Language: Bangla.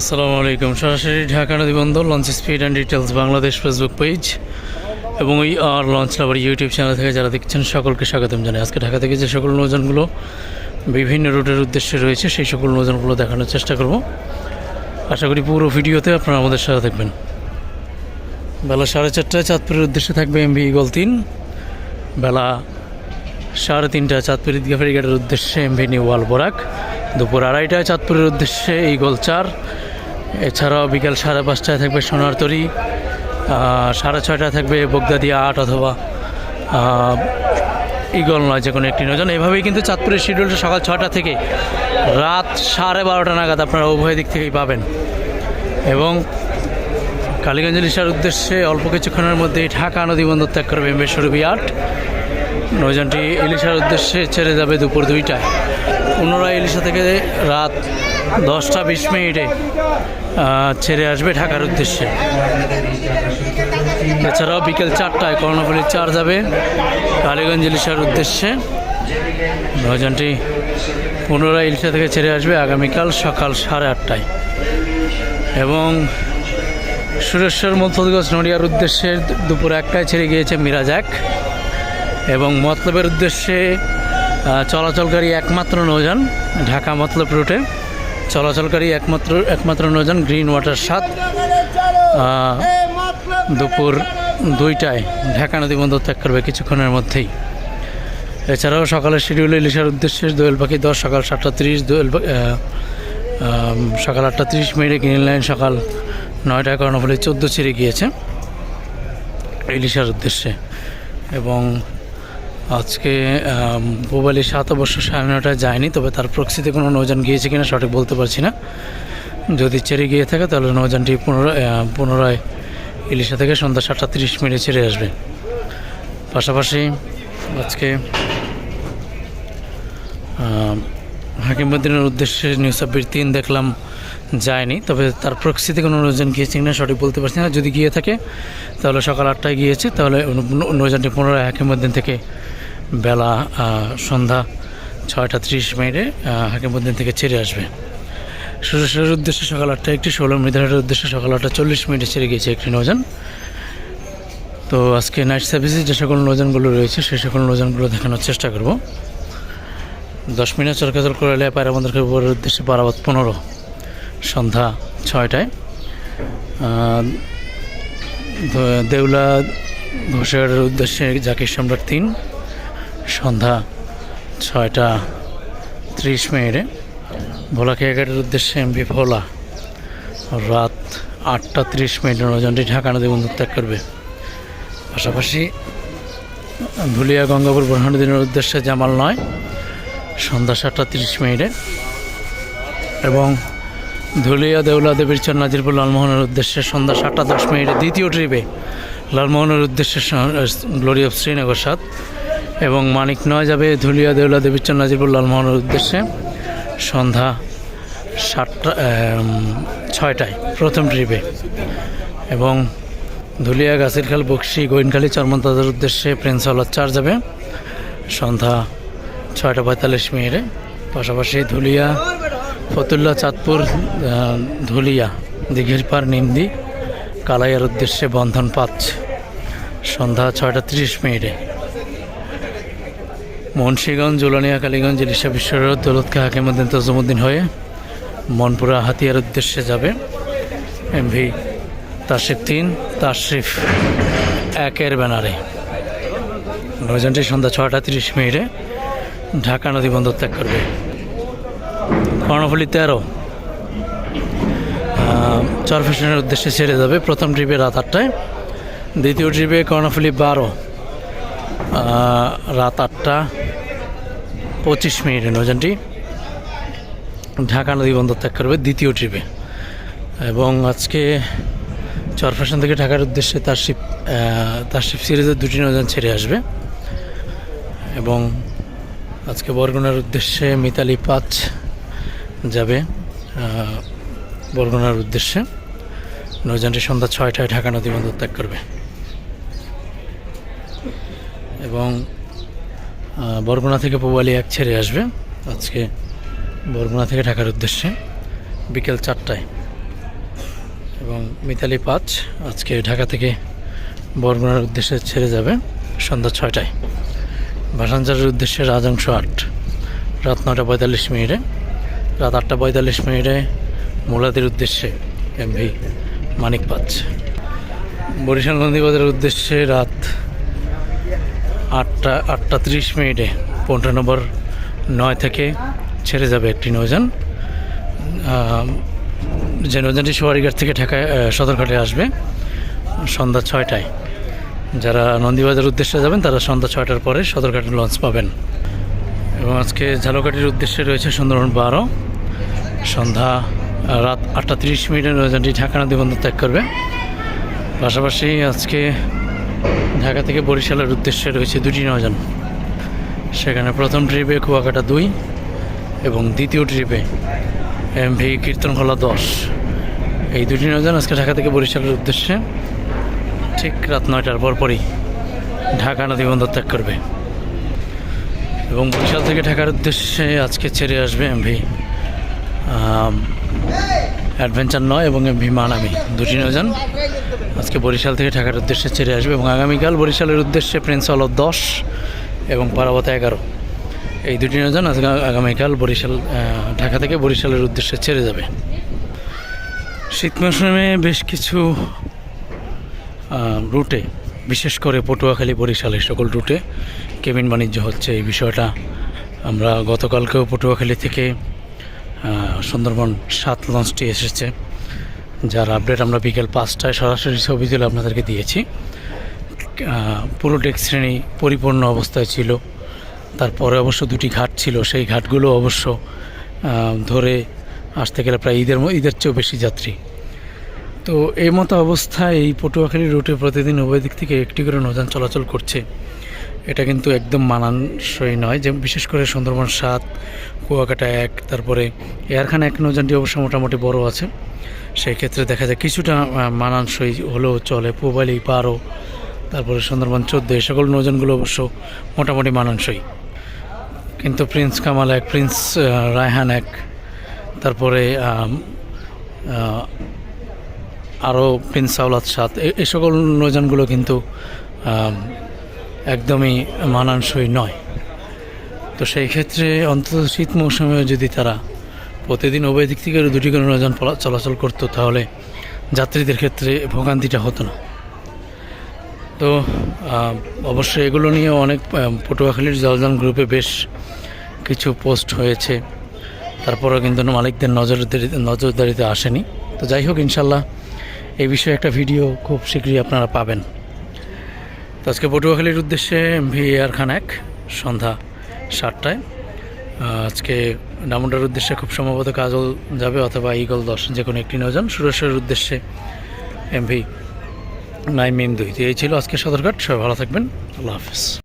আসসালামু আলাইকুম। সরাসরি ঢাকা নদী launch speed and details Bangladesh Facebook page এবং এই আর লঞ্চ লাভার ইউটিউব চ্যানেল থেকে যারা দেখছেন, সকলকে স্বাগতম জানাই। আজকে ঢাকা থেকে যে সকল নৌযানগুলো বিভিন্ন রুটের উদ্দেশ্যে রয়েছে, সেই সকল নৌযানগুলো দেখানোর চেষ্টা করব। আশা করি পুরো ভিডিওতে আপনারা আমাদের সাথে থাকবেন। বেলা সাড়ে চারটায় চাঁদপুরের উদ্দেশ্যে থাকবে এমভি ইগল তিন। বেলা সাড়ে তিনটায় চাঁদপুর ঈদগা ফেরিঘাটের উদ্দেশ্যে এমভি নিউ ওয়াল বরাক দুপুর আড়াইটায় চাঁদপুরের উদ্দেশ্যে ইগল চার। এছাড়াও বিকাল সাড়ে পাঁচটায় থাকবে সোনারতরি আহ, সাড়ে ছয়টায় থাকবে বগদাদিয়া আট অথবা ইগল নয় যে কোনো একটি নজন। এভাবেই কিন্তু চাঁদপুরের শিডিউলটা সকাল ছটা থেকে রাত সাড়ে বারোটা নাগাদ আপনারা উভয় দিক থেকেই পাবেন। এবং কালীগঞ্জ ইলিশার উদ্দেশ্যে অল্প কিছুক্ষণের মধ্যেই ঢাকা নদী বন্দর ত্যাগ করবে মেশরবি আট নৌযানটি ইলিশার উদ্দেশ্যে ছেড়ে যাবে দুপুর দুইটায়। পুনরায় ইলিশা থেকে রাত দশটা বিশ মিনিটে ছেড়ে আসবে ঢাকার উদ্দেশ্যে। এছাড়াও বিকেল চারটায় কর্ণফুলি চার যাবে কালীগঞ্জ ইলিশার উদ্দেশ্যে। নৌযানটি পুনরায় ইলিশা থেকে ছেড়ে আসবে আগামীকাল সকাল সাড়ে আটটায়। এবং সুরেশ্বর মথলগঞ্জ নড়িয়ার উদ্দেশ্যে দুপুর একটায় ছেড়ে গিয়েছে মিরাজ এক। এবং মতলবের উদ্দেশ্যে চলাচলকারী একমাত্র নৌযান ঢাকা মতলব রুটে। চলাচলকারী একমাত্র একমাত্র নজন গ্রিন ওয়াটার সাত দুপুর দুইটায় ঢাকা নদী বন্দর ত্যাগ করবে কিছুক্ষণের মধ্যেই। এছাড়াও সকালের শিডিউলে ইলিশার উদ্দেশ্যে দোয়েল পাখি দশ, সকাল সাতটা তিরিশ, দোয়েল সকাল আটটা তিরিশ মিনিটে গ্রিন লাইন সকাল নয়টায় কর্ণফুলি চোদ্দ ছেড়ে গিয়েছে। ইলিশার উদ্দেশ্যে। এবং আজকে মোবাইলে সাত অবশ্য সাড়ে নটায় যায়নি, তবে তার প্রক্সিতে কোনো নৌযান গিয়েছে কিনা সঠিক বলতে পারছি না। যদি ছেড়ে গিয়ে থাকে, তাহলে নৌযানটি পুনরায় পুনরায় ইলিশা থেকে সন্ধ্যা সাতটা তিরিশ মিনিটে ছেড়ে আসবে। পাশাপাশি আজকে হাকিমুদ্দিনের উদ্দেশ্যে নিউ সাব্বির তিন দেখলাম যায়নি, তবে তার প্রক্সিতে কোনো নৌযান গিয়েছে কিনা সঠিক বলতে পারছি না। যদি গিয়ে থাকে, তাহলে সকাল আটটায় গিয়েছে, তাহলে ন- নৌযানটি পুনরায় হাকিমুদ্দিন থেকে বেলা সন্ধ্যা ছয়টা ত্রিশ মিনিটে হাকিমুদ্দিন থেকে ছেড়ে আসবে। সুরেশের উদ্দেশ্যে সকাল আটটায় একটি ষোলো মৃধারের উদ্দেশ্যে সকাল আটটা চল্লিশ মিনিটে ছেড়ে গিয়েছে একটি নৌযান। তো আজকে নাইট সার্ভিসে যে সকল নৌযানগুলো রয়েছে সেই সকল নৌযানগুলো দেখানোর চেষ্টা করব। দশ মিনিট চরকাচল করলে পায়রাবন্দরকে উপরের উদ্দেশ্যে বারাবাদ পনেরো, সন্ধ্যা ছয়টায়। দেউলা ঘোষের উদ্দেশ্যে জাকির সম্রাট তিন সন্ধ্যা ছয়টা ত্রিশ মিনিটে ভোলা খেয়াঘাটের উদ্দেশ্যে এমবি ভোলা। রাত আটটা ত্রিশ মিনিটে নৌযানটি ঢাকা নদী বন্দর ত্যাগ করবে। পাশাপাশি ধুলিয়া গঙ্গাপুর বোরহানুদ্দিনের উদ্দেশ্যে জামাল নয়, সন্ধ্যা সাতটা তিরিশ মিনিটে। এবং ধুলিয়া দেউলা দেবীর চর নাজিরপুর লালমোহনের উদ্দেশ্যে সন্ধ্যা সাতটা দশ মিনিটে দ্বিতীয় ট্রিপে লালমোহনের উদ্দেশ্যে গ্লোরি অফ শ্রীনগর সাত এবং মানিক নয় যাবে ধুলিয়া দেউলা চর নাজিরপুর লালমোহনের উদ্দেশ্যে সন্ধ্যা সাতটা ছয়টায় প্রথম ট্রিপে। এবং ধুলিয়া গাছিরখাল বক্সি গোয়েনখালী চরমন্তাদের উদ্দেশ্যে প্রিন্স হলার চার যাবে। সন্ধ্যা ছয়টা পঁয়তাল্লিশ মিনিটে। পাশাপাশি ধুলিয়া, ফতুল্লা, চাঁদপুর ধুলিয়া, দিঘির পার নিমদি কালাইয়ার উদ্দেশ্যে বন্ধন পাঁচ সন্ধ্যা ছয়টা তিরিশ মিনিটে। মুন্সীগঞ্জ জুলানিয়া কালীগঞ্জ, ইলিশা বিশ্বরোড দৌলতকে হাকিমুদ্দিন তজমুদ্দিন হয়ে মনপুরা, হাতিয়ার উদ্দেশ্যে যাবে এমভি তাশরিফ তিন তাশরিফ একের ব্যানারে। নৌযানটি সন্ধ্যা ছটা তিরিশ মিনিটে ঢাকা নদী বন্দর ত্যাগ করবে। কর্ণফুলি তেরো চরফেশনের উদ্দেশ্যে ছেড়ে যাবে প্রথম ট্রিপে রাত আটটায়। দ্বিতীয় ট্রিপে কর্ণফুলি বারো রাত আটটা। পঁচিশ মিনিটে নৌযানটি ঢাকা নদী বন্দর ত্যাগ করবে দ্বিতীয় ট্রিপে। এবং আজকে চরফেশন থেকে ঢাকার উদ্দেশ্যে তার শিপ তার শিপ সিরিজের দুটি নৌযান ছেড়ে আসবে। এবং আজকে বরগুনার উদ্দেশ্যে মিতালি পাঁচ যাবে বরগুনার উদ্দেশ্যে। নৌযানটি সন্ধ্যা ছয়টায় ঢাকা নদী বন্দর ত্যাগ করবে। এবং বরগুনা থেকে পোয়ালি এক ছেড়ে আসবে। আজকে বরগুনা থেকে ঢাকার উদ্দেশ্যে বিকেল চারটায়। এবং মিতালি পাঁচ আজকে ঢাকা থেকে বরগুনার উদ্দেশ্যে ছেড়ে যাবে সন্ধ্যা ছয়টায়। ভাসানচারের উদ্দেশ্যে রাজাংশ আট। রাত নটা পঁয়তাল্লিশ মিনিটে। রাত আটটা পঁয়তাল্লিশ মিনিটে মোলাদের উদ্দেশ্যে এমভি মানিক পাঁচ। বরিশাল নদীবাজারের উদ্দেশ্যে রাত আটটা আটটা ত্রিশ মিনিটে। পনেরো নম্বর নয় থেকে ছেড়ে যাবে একটি নৌযান। যে নৌযানটি সোয়ারিঘাট থেকে ঢাকায় সদরঘাটে আসবে সন্ধ্যা ছয়টায়। যারা নন্দীবাজার উদ্দেশ্যে যাবেন, তারা সন্ধ্যা ছয়টার পরে সদরঘাটে লঞ্চ পাবেন। এবং আজকে ঝালকাঠির উদ্দেশ্যে রয়েছে সুন্দরবন বারো। সন্ধ্যা রাত আটটা তিরিশ মিনিটে নৌযানটি ঢাকা নদী বন্দর ত্যাগ করবে। পাশাপাশি আজকে ঢাকা থেকে বরিশালের উদ্দেশ্যে রয়েছে দুটি নৌযান সেখানে প্রথম ট্রিপে কুয়াকাটা দুই এবং দ্বিতীয় ট্রিপে এমভি কীর্তনখোলা দশ। এই দুটি নৌযান আজকে ঢাকা থেকে বরিশালের উদ্দেশ্যে ঠিক রাত নয়টার পরপরই ঢাকা নদী বন্দর ত্যাগ করবে। এবং বরিশাল থেকে ঢাকার উদ্দেশ্যে আজকে ছেড়ে আসবে এমভি অ্যাডভেঞ্চার নয় এবং এমভি মানামি দুটি নৌযান আজকে বরিশাল থেকে ঢাকার উদ্দেশ্যে ছেড়ে আসবে এবং আগামীকাল বরিশালের উদ্দেশ্যে প্রিন্স হল দশ এবং পারাবত এগারো। এই দুটি নৌযান আজকে আগামীকাল বরিশাল ঢাকা থেকে বরিশালের উদ্দেশ্যে ছেড়ে যাবে। শীত মৌসুমে বেশ কিছু রুটে, বিশেষ করে পটুয়াখালী বরিশাল সকল রুটে কেবিন বাণিজ্য হচ্ছে। এই বিষয়টা আমরা গতকালকেও পটুয়াখালী থেকে সুন্দরবন সাত লঞ্চটি এসেছে, যার আপডেট আমরা বিকেল পাঁচটায় সরাসরি ছবি তুলে আপনাদেরকে দিয়েছি। পুরো ডেক শ্রেণি পরিপূর্ণ অবস্থায় ছিল। তারপরে অবশ্য দুটি ঘাট ছিল, সেই ঘাটগুলো অবশ্য ধরে আসতে গেলে প্রায় ঈদের ঈদের চেয়েও বেশি যাত্রী। তো এই মতো অবস্থায় এই পটুয়াখালী রুটে প্রতিদিন উভয় দিক থেকে একটি করে নৌযান চলাচল করছে। এটা কিন্তু একদম মানানসই নয়, যে বিশেষ করে সুন্দরবন সাত, কুয়াকাটা এক, তারপরে এয়ারখান এক নৌযানটি অবশ্য মোটামুটি বড় আছে। সেই ক্ষেত্রে দেখা যায় কিছুটা মানানসই হলেও চলে। পুবালি পারো তারপরে সুন্দরবন চোদ্দ এই সকল নৌযানগুলো অবশ্য মোটামুটি মানানসই। কিন্তু প্রিন্স কামাল এক, প্রিন্স রায়হান এক, তারপরে আরও প্রিন্স সাউলাত সাত এই সকল নৌযানগুলো কিন্তু একদমই মানানসই নয়। তো সেই ক্ষেত্রে অন্তত শীত মৌসুমে যদি তারা প্রতিদিন উভয় দিক থেকে দুটি করে পলা- চলাচল করতো, তাহলে যাত্রীদের ক্ষেত্রে ভোগান্তিটা হতো না। তো অবশ্যই এগুলো নিয়ে অনেক পটুয়াখালীর জলযান গ্রুপে বেশ কিছু পোস্ট হয়েছে। তারপরেও কিন্তু মালিকদের নজরদারি, নজরদারিতে আসেনি। তো যাই হোক, ইনশাল্লাহ এই বিষয়ে একটা ভিডিও খুব শীঘ্রই আপনারা পাবেন। তো আজকে পটুয়াখালীর উদ্দেশ্যে ভিআর খান এক সন্ধ্যা সাতটায়। আজকে ডামুন্ডার উদ্দেশ্যে খুব সম্ভবত কাজল যাবে অথবা ইগল দশ, যে কোনো একটি নজন সুরেশ্বরের উদ্দেশ্যে এমভি নাইন মেন দুই। তো এই ছিল আজকে সদরঘাট। সবাই ভালো থাকবেন। আল্লাহ হাফিজ।